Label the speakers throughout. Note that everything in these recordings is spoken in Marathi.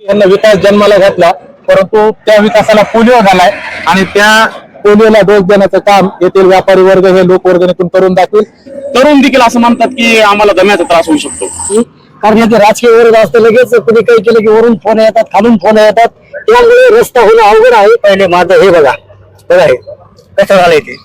Speaker 1: यांना विकास जन्माला घातला परंतु त्या विकासाला पोलिओ झालाय आणि त्या पोलिओला डोस देण्याचं काम येथील व्यापारी वर्ग हे लोकवर्गणीतून करून दाखवेल.
Speaker 2: तरुण देखील असं म्हणतात की आम्हाला दम्याचा त्रास होऊ शकतो.
Speaker 3: कारण ते राजकीय विरोध असतं लगेच कुणी काही केलं की वरून फोन येतात खालून फोन येतात. त्यामुळे रस्ता होणं अवघड आहे. पहिले माझं हे बघा. बघा हे. कसं झालंय ते?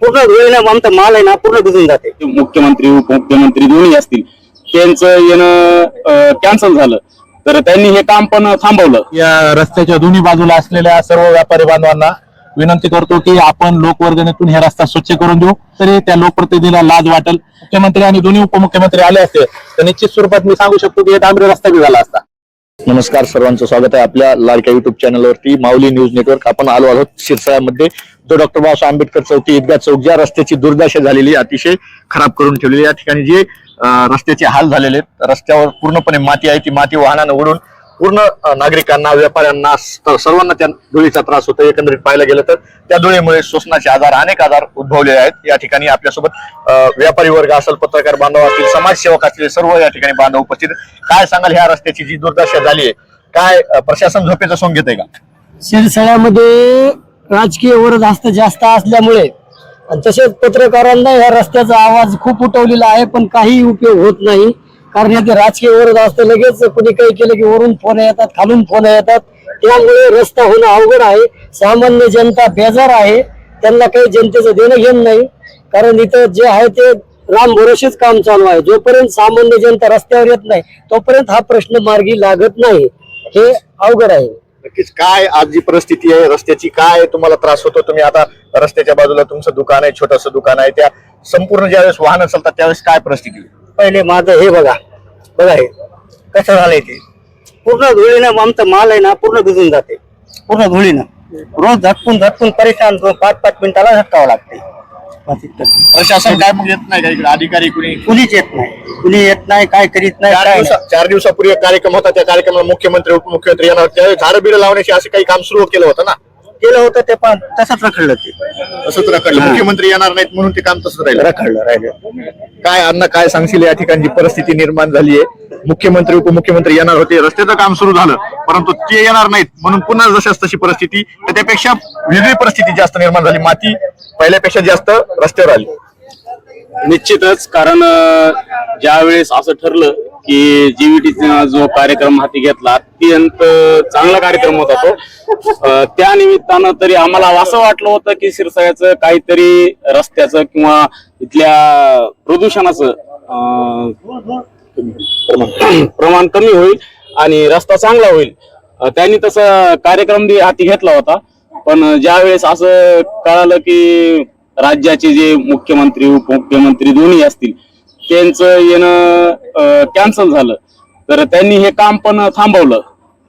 Speaker 3: पूर्ण धुळीनं आमचा माल आहे ना पूर्ण भिजून जाते.
Speaker 2: मुख्यमंत्री उपमुख्यमंत्री दोन्ही असतील. त्यांचं येणं कॅन्सल झालं. तर त्यांनी हे काम पण थांबवलं.
Speaker 1: या रस्त्याच्या दोन्ही बाजूला असलेल्या सर्व व्यापारी बांधवांना विनंती करतो की आपण लोकवर्गणीतून हे रस्ता स्वच्छ करून देऊ. तरी त्या लोकप्रतिनिधीला लाज वाटेल. मुख्यमंत्री आणि दोन्ही उपमुख्यमंत्री आले असते तर निश्चित स्वरूपात मी सांगू शकतो की हे डांबरी रस्ता बी झाला असता.
Speaker 4: नमस्कार सर्वांचं स्वागत आहे आपल्या लाडक्या युट्यूब चॅनलवरती माऊली न्यूज नेटवर्क. आपण आलो आहोत शिरसाळ्यामध्ये. जो डॉक्टर बाबासाहेब आंबेडकर चौकी ईदगाह चौक ज्या रस्त्याची दुर्दशा झालेली अतिशय खराब करून ठेवलेली. या ठिकाणी जे रस्त्याचे हाल झालेले आहेत. रस्त्यावर पूर्णपणे माती आहे. ती माती वाहनानं उडून पूर्ण नागरिकांना व्यापाऱ्यांना सर्वांना त्या धुळीचा त्रास होतो. एकंदरीत पाहायला गेलं तर त्या धुळीमुळे श्वसनाचे आजार अनेक आजार उद्भवलेले आहेत. या ठिकाणी आपल्यासोबत अं, व्यापारी वर्ग असेल पत्रकार बांधव असतील समाजसेवक असतील सर्व या ठिकाणी बांधव उपस्थित काय सांगाल ह्या रस्त्याची जी दुर्दशा झाली आहे काय प्रशासन झोपेचं सोंग घेत का?
Speaker 3: शिरसाळ्यामध्ये राजकीय विरोध जास्त असल्यामुळे आणि तसेच पत्रकारांना या रस्त्याचा आवाज खूप उठवलेला आहे पण काही उपयोग होत नाही. कारण याचे राजकीय विरोध असतं लगेच कुणी काही केलं की वरून फोन येतात खालून फोन येतात. त्यामुळे रस्ता होणं अवघड आहे. सामान्य जनता बेजार आहे. त्यांना काही जनतेचं देणं घेणं नाही. कारण इथं जे आहे ते राम भरोशीच काम चालू आहे. जोपर्यंत सामान्य जनता रस्त्यावर येत नाही तोपर्यंत हा प्रश्न मार्गी लागत नाही. हे अवघड आहे.
Speaker 4: नक्कीच. काय आज जी परिस्थिती आहे रस्त्याची काय तुम्हाला त्रास होतो? तुम्ही आता रस्त्याच्या बाजूला तुमचं दुकान आहे छोटस दुकान आहे. त्या संपूर्ण ज्यावेळेस वाहनं चालतात त्यावेळेस काय परिस्थिती
Speaker 3: पहिले माझं हे बघा. बघा हे. कसं झालंय ते? पूर्ण धुळीनं आमचा माल आहे ना पूर्ण भिजून जाते. पूर्ण धुळीनं. रोज झटकून झटकून परेशान पाच पाच मिनिटाला झटकावं लागते.
Speaker 4: प्रशासन काय मग येत नाही का इकडे? अधिकारी कुणी?
Speaker 3: कुणीच येत नाही. कुणी येत नाही काय करीत नाही
Speaker 4: चार
Speaker 3: काय
Speaker 4: दिवसा चार दिवसापूर्वी एक कार्यक्रम होता त्या कार्यक्रमाला मुख्यमंत्री उपमुख्यमंत्री येणार होते. त्यावेळेस झाडं बिडं लावण्याचे असे काही काम सुरू केलं होतं ना?
Speaker 3: नाही. केलं होतं ते पण तसंच रखडलं ते.
Speaker 4: तसंच रखडलं. मुख्यमंत्री येणार नाहीत म्हणून ते काम तसंच राहिलं.
Speaker 3: रखडलं राहिलं.
Speaker 4: काय अण्णा काय सांगशील या ठिकाणी जी परिस्थिती निर्माण झाली आहे मुख्यमंत्री उपमुख्यमंत्री येणार होते रस्त्याचं काम सुरू झालं परंतु ते येणार नाहीत म्हणून पुन्हा जशाच तशी परिस्थिती तर त्यापेक्षा वेगळी परिस्थिती जास्त निर्माण झाली. माती पहिल्यापेक्षा जास्त रस्त्यावर आली.
Speaker 2: निश्चितच कारण ज्या वेळेस असं ठरलं की जीव्हीटीचा जो कार्यक्रम हाती घेतला अत्यंत चांगला कार्यक्रम होता तो. त्या निमित्तानं तरी आम्हाला असं वाटलं होतं की शिरसाळ्याचं काहीतरी रस्त्याचं किंवा इथल्या प्रदूषणाचं प्रमाण कमी होईल आणि रस्ता चांगला होईल. त्यांनी तसा कार्यक्रम हाती घेतला होता. पण ज्यावेळेस असं कळालं की राज्याचे जे मुख्यमंत्री उपमुख्यमंत्री दोन्ही असतील त्यांचं येणं कॅन्सल झालं. तर त्यांनी हे काम पण थांबवलं.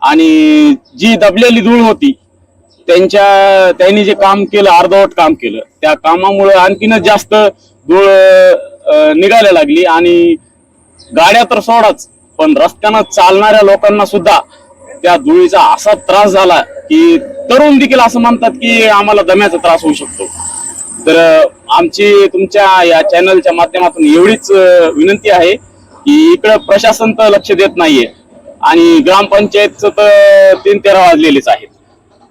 Speaker 2: आणि जी दबलेली धूळ होती त्यांच्या त्यांनी जे काम केलं अर्धवट काम केलं त्या कामामुळे आणखीनच जास्त धूळ निघायला लागली. आणि गाड्या तर सोडाच पण रस्त्यानं चालणाऱ्या लोकांना सुद्धा त्या धुळीचा असा त्रास झाला की तरुण देखील असं म्हणतात की आम्हाला दम्याचा त्रास होऊ शकतो. तर आमची तुमच्या या चॅनलच्या माध्यमातून एवढीच विनंती आहे की इकडं प्रशासन तर लक्ष देत नाहीये आणि ग्रामपंचायतचं तर तीन तेरा वाजलेलेच आहेत.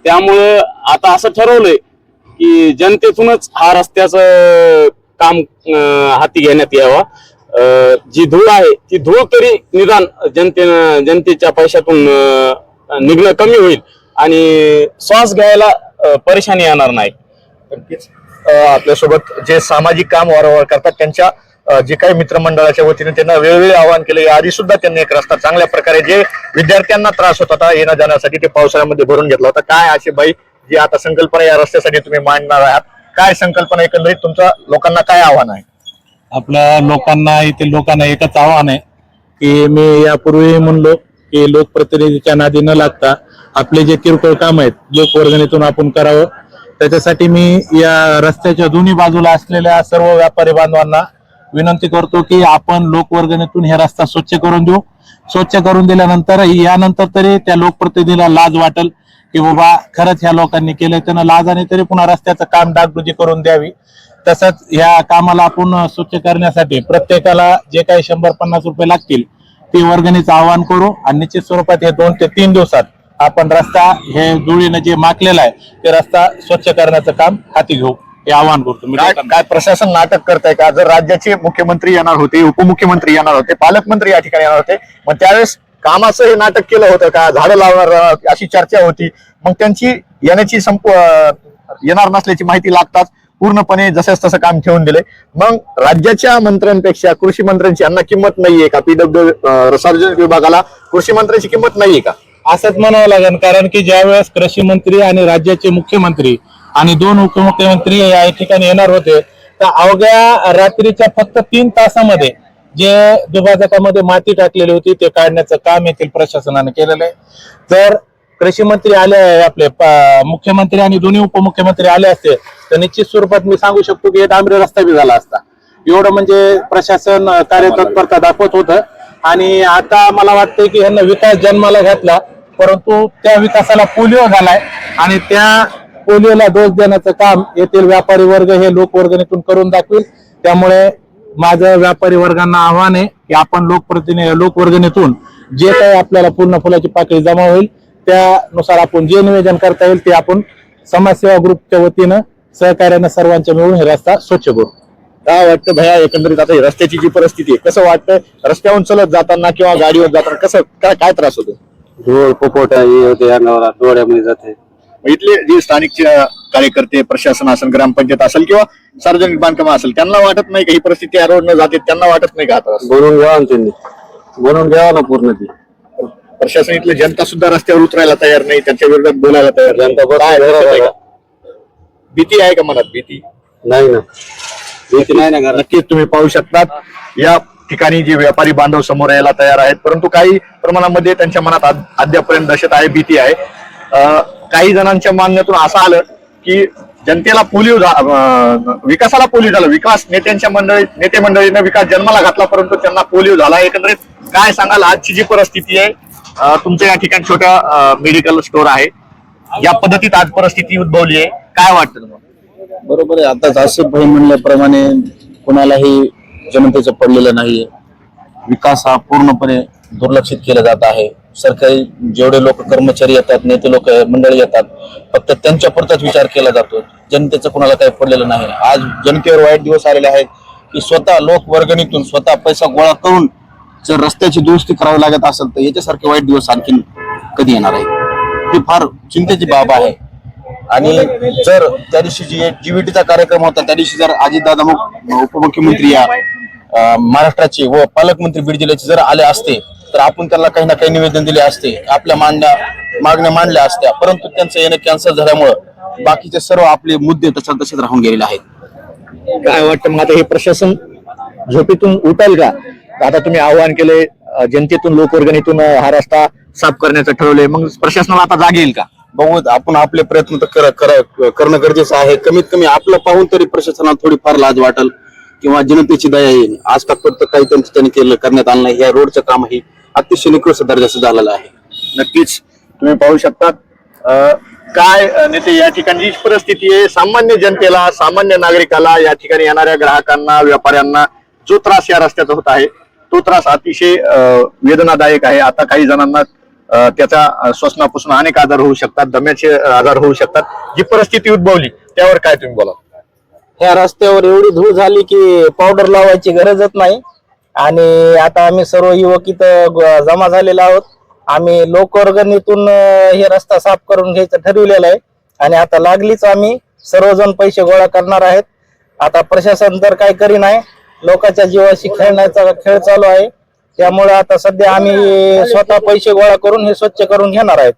Speaker 2: त्यामुळं आता असं ठरवलंय की जनतेतूनच हा रस्त्याचं काम हाती घेण्यात यावं. जी धूळ आहे ती धूळ तरी निदान जनतेनं जनतेच्या पैशातून निघणं कमी होईल आणि श्वास घ्यायला परेशानी येणार नाही.
Speaker 4: नक्कीच. अं, आपल्यासोबत जे सामाजिक काम वारंवार करतात त्यांच्या जे काही मित्रमंडळाच्या वतीने त्यांना वेळोवेळी आवाहन केलं या आधी सुद्धा त्यांनी एक रस्ता चांगल्या प्रकारे जे विद्यार्थ्यांना त्रास होत होता येण्या जाण्यासाठी ते पावसाळ्यामध्ये भरून घेतला होता. काय अशी बाई जी आता संकल्पना या रस्त्यासाठी तुम्ही मांडणार आहात? काय संकल्पना एकंदरीत तुमच्या लोकांना काय आव्हान आहे?
Speaker 1: आपल्या लोकांना येथील लोकांना एकच आव्हान आहे की मी यापूर्वी म्हणलो की लोकप्रतिनिधीच्या नादी न लागता आपले जे किरकोळ काम आहेत लोकवर्गणीतून आपण करावं त्याच्यासाठी मी या रस्त्याच्या दोन्ही बाजूला असलेल्या सर्व व्यापारी बांधवांना विनंती करतो की आपण लोकवर्गणीतून हे रस्ता स्वच्छ करून देऊ. स्वच्छ करून दिल्यानंतर यानंतर तरी त्या लोकप्रतिनिधीला लाज वाटेल की बाबा खरंच ह्या लोकांनी केलंय त्यांना लाजाने तरी पुन्हा रस्त्याचं काम डागडुजी करून द्यावी. तसंच ह्या कामाला आपण स्वच्छ करण्यासाठी प्रत्येकाला जे काही शंभर पन्नास रुपये लागतील ती वर्गणीचं आवाहन करू आणि निश्चित स्वरूपात हे दोन ते तीन दिवसात आपण रस्ता हे धुळीनं जे माकलेला आहे ते रस्ता स्वच्छ करण्याचं काम हाती घेऊ. हे आवाहन करतो. मी
Speaker 4: काय प्रशासन नाटक करत आहे का? जर राज्याचे मुख्यमंत्री येणार होते उपमुख्यमंत्री येणार होते पालकमंत्री या ठिकाणी येणार होते मग त्यावेळेस कामाचं हे नाटक केलं होतं का? झाडं लावणार अशी चर्चा होती. मग त्यांची येण्याची संप येणार नसल्याची माहिती लागताच पूर्णपणे जसंच तसं काम ठेवून दिले मग राज्याच्या मंत्र्यांपेक्षा कृषी मंत्र्यांची यांना किंमत नाहीये का? पीडब्ल्यू सार्वजनिक विभागाला कृषी मंत्र्यांची किंमत नाहीये का?
Speaker 1: असंच म्हणावं लागेल कारण की ज्यावेळेस कृषी मंत्री आणि राज्याचे मुख्यमंत्री आणि दोन उपमुख्यमंत्री या ठिकाणी येणार होते तर अवघ्या रात्रीच्या फक्त तीन तासामध्ये जे दुभाजकामध्ये माती टाकलेली होती ते काढण्याचं काम येथील प्रशासनाने केलेलं आहे. तर कृषी मंत्री आले आपले प- मुख्यमंत्री आणि दोन्ही उपमुख्यमंत्री आले असते तर निश्चित स्वरूपात मी सांगू शकतो की हे डांबरी रस्ता बी झाला असता. एवढं म्हणजे प्रशासन कार्यतत्परता दाखवत होतं. आणि आता मला वाटतं की ह्यांना विकास जन्माला घातला परंतु त्या विकासाला पोलिओ झालाय. आणि त्या पोलिओला डोस देण्याचं काम येथील व्यापारी वर्ग हे लोकवर्गणीतून करून दाखवेल. त्यामुळे माझं व्यापारी वर्गांना आव्हान आहे की आपण लोकप्रतिनिधी लोकवर्गणीतून जे काही आपल्याला पूर्ण फुलाची पाकळी जमा होईल त्यानुसार आपण जे निवेदन करता येईल ते आपण समाजसेवा ग्रुपच्या वतीनं सहकार्यानं सर्वांच्या मिळून हे रस्ता स्वच्छ करू.
Speaker 4: काय वाटतं भया एकंदरीत आता रस्त्याची जी परिस्थिती आहे कसं वाटतं रस्त्यावरून चलत जाताना किंवा गाडीवर जाताना कसं काय काय त्रास होतो?
Speaker 5: धूळ पोपोटा हे होते अंगावर डोळ्यामध्ये जाते.
Speaker 4: इथले जे स्थानिक कार्यकर्ते प्रशासन असेल ग्रामपंचायत असेल किंवा सार्वजनिक बांधकाम असेल त्यांना वाटत नाही का ही परिस्थिती या रोड न जाते? त्यांना वाटत नाही का हा त्रास?
Speaker 5: बनवून घ्यावा ना त्यांनी. बनवून घ्यावा ना पूर्ण ती.
Speaker 4: प्रशासन इथले जनता सुद्धा रस्त्यावर उतरायला तयार नाही त्यांच्या विरोधात बोलायला तयार नाही.
Speaker 5: जनता
Speaker 4: काय आहे. का? भीती आहे का मनात? भीती?
Speaker 5: नाही ना. भीती नाही ना घरात.
Speaker 4: नक्कीच तुम्ही पाहू शकतात. या ठिकाणी जे व्यापारी बांधव समोर यायला तयार आहेत परंतु काही प्रमाणामध्ये त्यांच्या मनात अद्यापर्यंत दहशत आहे भीती आहे. अं, काही जणांच्या मागण्यातून असं आलं की जनतेला पोलिओ झा- अं, विकासाला पोलिओ झाला. विकास नेत्यांच्या मंडळी नेते मंडळीने विकास जन्माला घातला परंतु त्यांना पोलिओ झाला. एकंदरीत काय सांगाल? आजची जी परिस्थिती आहे तुमचं या ठिकाणी छोटं मेडिकल स्टोर आहे. या पद्धतीत आज परिस्थिती उद्भवली आहे. काय वाटतं तुम्हाला?
Speaker 6: बरोबर आहे. आता आसिफ भाई म्हणल्याप्रमाणे कोणालाही जनतेचं पडलेलं नाहीये. विकास हा पूर्णपणे दुर्लक्षित केला जात आहे. सरकारी जेवढे लोक कर्मचारी येतात नेते लोक मंडळी येतात फक्त त्यांच्या पुरताच विचार केला जातो. जनतेचं कोणाला काही पडलेलं नाही. आज जनतेवर वाईट दिवस आलेले आहेत की स्वतः लोक वर्गणीतून स्वतः पैसा गोळा करून जर रस्त्याची दुरुस्ती करावी लागत असेल तर याच्यासारखे वाईट दिवस आणखीन कधी येणार आहे? ही फार चिंतेची बाब आहे. आणि जर त्या दिवशी जी जीव्हीटीचा कार्यक्रम होता त्या दिवशी जर अजितदादा मुख- उपमुख्यमंत्री या महाराष्ट्राचे व पालकमंत्री बीड जिल्ह्याचे जर आले असते तर आपण त्यांना काही ना काही निवेदन दिले असते आपल्या मांडण्या मागण्या मांडल्या असत्या परंतु त्यांचं येणं कॅन्सल झाल्यामुळं बाकीचे सर्व आपले मुद्दे तशात तसेच राहून गेलेले आहेत.
Speaker 4: काय वाटतं मग आता हे प्रशासन झोपेतून उठेल का? आता तुम्ही आवाहन केले जनतेतून लोकवर्गणीतून हा रस्ता साफ करण्याचं ठरवलंय. मग प्रशासनाला आता जाग येईल का?
Speaker 6: बघू आपण आपले प्रयत्न तर कर- कर- करणं गरजेचं आहे. कमीत कमी आपलं पाहून तरी प्रशासनाला थोडीफार लाज वाटेल किंवा जनतेची दया येईल. आज तात्पुरतं काही त्यांचं त्यांनी केलं करण्यात आलं नाही. या रोडचं काम ही अतिशय निकृष्ट दर्जाचं झालेलं आहे.
Speaker 4: नक्कीच. तुम्ही पाहू शकतात अं, काय नेते या ठिकाणी जी परिस्थिती आहे. सामान्य जनतेला सामान्य नागरिकाला या ठिकाणी येणाऱ्या ग्राहकांना व्यापाऱ्यांना जो त्रास या रस्त्याचा होत आहे तो त्रास अतिशय वेदनादायक आहे. आता काही जणांना त्याचा श्वसनापासून अनेक आजार होऊ शकतात दम्याचे आजार होऊ शकतात. जी परिस्थिती उद्भवली त्यावर काय तुम्ही बोला
Speaker 7: ह्या रस्त्यावर एवढी धूळ झाली की पावडर लावायची गरजच नाही. आणि आता आम्ही सर्व युवक इथं जमा झालेलो आहोत. आम्ही लोकवर्गणीतून हे रस्ता साफ करून घ्यायचं ठरविलेलं आहे. आणि आता लागलीच आम्ही. सर्वजण पैसे गोळा करणार आहेत. आता प्रशासन तर काय करी नाही. लोकांच्या जीवाशी खेळण्याचा खेळ चालू आहे. त्यामुळे आता सध्या आम्ही स्वतः पैसे गोळा करून हे स्वच्छ करून घेणार आहेत.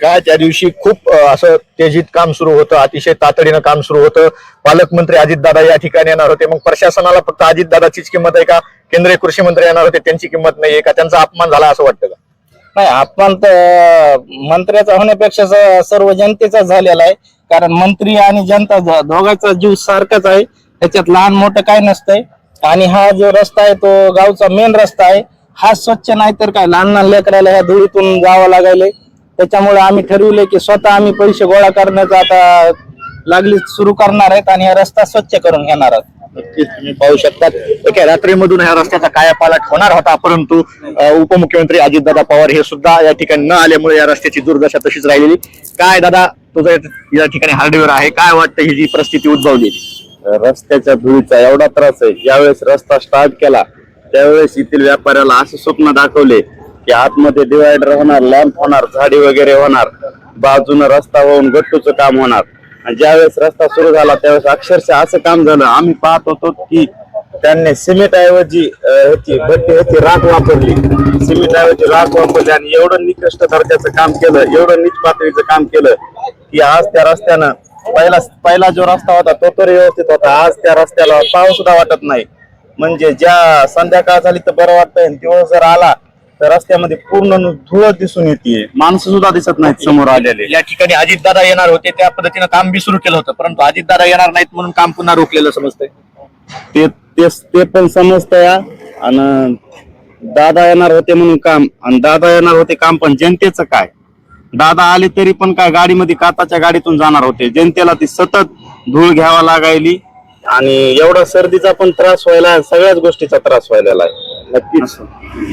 Speaker 4: काय त्या दिवशी खूप असं तेजीत काम सुरू होतं अतिशय तातडीनं काम सुरू होतं. पालकमंत्री अजितदादा या ठिकाणी येणार होते. मग प्रशासनाला फक्त अजितदादाचीच किंमत आहे का? केंद्रीय कृषी मंत्री येणार होते त्यांची किंमत नाही आहे का? त्यांचा अपमान झाला असं वाटतं का?
Speaker 7: नाही अपमान तर मंत्र्याचा होण्यापेक्षा सर्व जनतेचा झालेला आहे. कारण मंत्री आणि जनता दोघांचा जीव सारखाच आहे. त्याच्यात लहान मोठं काय नसतंय. आणि हा जो रस्ता आहे तो गावचा मेन रस्ता आहे. हा स्वच्छ नाही तर काय? लहान लहान लेकराला ह्या धुळीतून जावं लागायले. त्याच्यामुळे आम्ही ठरविले की स्वतः आम्ही पैसे गोळा करण्याचा आता लागली सुरू करणार आहेत आणि हा रस्ता स्वच्छ करून घेणार आहोत.
Speaker 4: नक्कीच तुम्ही पाहू शकतात एका रात्रीमधून ह्या रस्त्याचा कायापालट होणार होता परंतु अ, उपमुख्यमंत्री अजितदादा पवार हे सुद्धा या ठिकाणी न आल्यामुळे या रस्त्याची दुर्दशा तशीच राहिलेली. काय दादा तुझं या ठिकाणी हार्डवेअर आहे. काय वाटतं ही जी परिस्थिती उद्भवली?
Speaker 5: रस्त्याच्या धुळीचा एवढा त्रास आहे. ज्यावेळेस रस्ता स्टार्ट केला त्यावेळेस येथील व्यापाऱ्याला असे स्वप्न दाखवले की आतमध्ये डिवायडर होणार लॅम्प होणार झाडी वगैरे होणार बाजूनं रस्ता होऊन गट्टूचं काम होणार. आणि ज्यावेळेस रस्ता सुरू झाला त्यावेळेस अक्षरशः असं काम झालं. आम्ही पाहत होतो की त्यांनी सिमेंट ऐवजी ह्याची भट्टी ह्याची राख वापरली. सिमेंट ऐवजी राख वापरली आणि एवढं निकृष्ट दर्जाचं काम केलं एवढं नीच पातळीचं काम केलं की आज त्या रस्त्यानं पहिला पहिला जो रस्ता होता तो तर व्यवस्थित होता. आज त्या रस्त्याला पाव सुद्धा वाटत नाही. म्हणजे ज्या संध्याकाळ झाली तर बरं वाटतंय दिवस जर आला तर रस्त्यामध्ये पूर्ण धुळ दिसून येते माणसं सुद्धा दिसत नाहीत समोर आलेले.
Speaker 4: या ठिकाणी अजितदादा येणार होते त्या पद्धतीनं काम बी सुरू केलं होतं परंतु अजितदादा येणार नाहीत म्हणून काम पुन्हा रोखलेलं समजतंय.
Speaker 5: ते ते ते पण समजतंय आणि दादा येणार होते म्हणून काम आणि दादा येणार होते काम पण जनतेचं काय? दादा आले तरी पण काय गाडीमध्ये काताच्या गाडीतून जाणार होते. जनतेला ती सतत धूळ घ्यावा लागायली. आणि एवढा सर्दीचा पण त्रास व्हायला सगळ्याच गोष्टीचा त्रास व्हायला आहे.
Speaker 4: नक्कीच.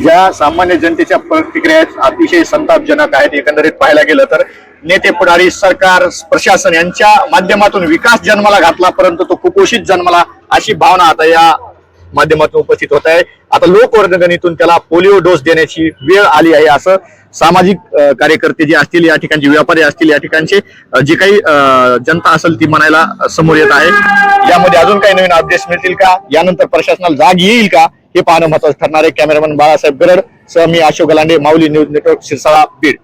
Speaker 4: ज्या सामान्य जनतेच्या प्रतिक्रिया अतिशय संतापजनक आहेत एकंदरीत पाहायला गेलं तर नेते पुढारी सरकार प्रशासन यांच्या माध्यमातून विकास जन्माला घातला परंतु तो कुपोषित जन्माला अशी भावना आता या माध्यमातून उपस्थित होत आहे. आता लोकवर्गणीतून त्याला पोलिओ डोस देण्याची वेळ आली आहे असं सामाजिक कार्यकर्ते जे असतील या ठिकाणचे व्यापारी असतील या ठिकाणचे जे काही अं, जनता असेल ती म्हणायला समोर येत आहे. यामध्ये अजून काही नवीन अपडेट्स मिळतील का? यानंतर प्रशासनाला जाग येईल का? हे पाहणं महत्वाचं ठरणार आहे. कॅमेरामॅन बाळासाहेब गरड सह मी अशोक गलांडे माऊली न्यूज नेटवर्क शिरसाळा बीड.